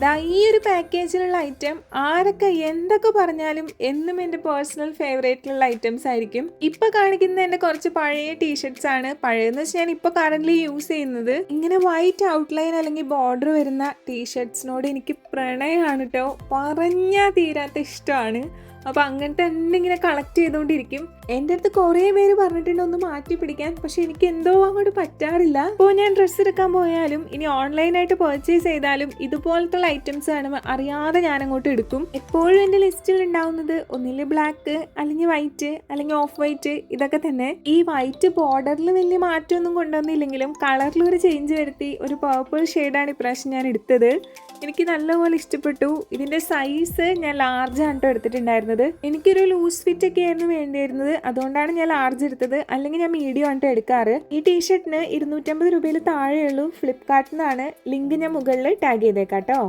ദാ ഈ ഒരു പാക്കേജിലുള്ള ഐറ്റം ആരൊക്കെ എന്തൊക്കെ പറഞ്ഞാലും എന്നും എന്റെ പേഴ്സണൽ ഫേവറേറ്റിലുള്ള ഐറ്റംസ് ആയിരിക്കും. ഇപ്പൊ കാണിക്കുന്ന എന്റെ കുറച്ച് പഴയ ടീഷർട്സ് ആണ്. പഴയെന്ന് വെച്ചാൽ ഞാൻ ഇപ്പൊ കറന്റ് യൂസ് ചെയ്യുന്നത് ഇങ്ങനെ വൈറ്റ് ഔട്ട്ലൈൻ അല്ലെങ്കിൽ ബോർഡർ വരുന്ന ടീഷർട്സിനോട് എനിക്ക് പ്രണയമാണ് കേട്ടോ പറഞ്ഞാൽ തീരാത്ത ഇഷ്ടമാണ്. അപ്പോൾ അങ്ങനത്തെ ഇങ്ങനെ കളക്ട് ചെയ്തുകൊണ്ടിരിക്കും എന്റെ അടുത്ത് കുറേ പേര് പറഞ്ഞിട്ടുണ്ട് ഒന്ന് മാറ്റി പിടിക്കാൻ പക്ഷെ എനിക്ക് എന്തോ അങ്ങോട്ട് പറ്റാറില്ല. ഇപ്പോൾ ഞാൻ ഡ്രസ്സ് എടുക്കാൻ പോയാലും ഇനി ഓൺലൈനായിട്ട് പർച്ചേസ് ചെയ്താലും ഇതുപോലത്തുള്ള ഐറ്റംസ് ആണ് അറിയാതെ ഞാൻ അങ്ങോട്ട് എടുക്കും. എപ്പോഴും എന്റെ ലിസ്റ്റിൽ ഉണ്ടാവുന്നത് ഒന്നിൽ ബ്ലാക്ക് അല്ലെങ്കിൽ വൈറ്റ് അല്ലെങ്കിൽ ഓഫ് വൈറ്റ് ഇതൊക്കെ തന്നെ. ഈ വൈറ്റ് ബോർഡറിൽ വലിയ മാറ്റമൊന്നും കൊണ്ടുവന്നില്ലെങ്കിലും കളറിൽ ഒരു ചേഞ്ച് വരുത്തി ഒരു പേർപ്പിൾ ഷെയ്ഡാണ് ഇപ്രാവശ്യം ഞാൻ എടുത്തത്. എനിക്ക് നല്ലപോലെ ഇഷ്ടപ്പെട്ടു. ഇതിന്റെ സൈസ് ഞാൻ ലാർജ് ആണ് കേട്ടോ എടുത്തിട്ടുണ്ടായിരുന്നത്. എനിക്കൊരു ലൂസ് ഫിറ്റ് ഒക്കെ ആയിരുന്നു വേണ്ടിയിരുന്നത്. അതുകൊണ്ടാണ് ഞാൻ ലാർജ് എടുത്തത്. അല്ലെങ്കിൽ ഞാൻ മീഡിയം ആണ് എടുക്കാറ്. ഈ ടീഷർട്ടിന് ഇരുന്നൂറ്റമ്പത് രൂപയിൽ താഴെയുള്ളൂ. ഫ്ലിപ്കാർട്ടിൽ നിന്നാണ് ലിങ്ക് ഞാൻ മുകളിൽ ടാഗ് ചെയ്തേക്കാം കേട്ടോ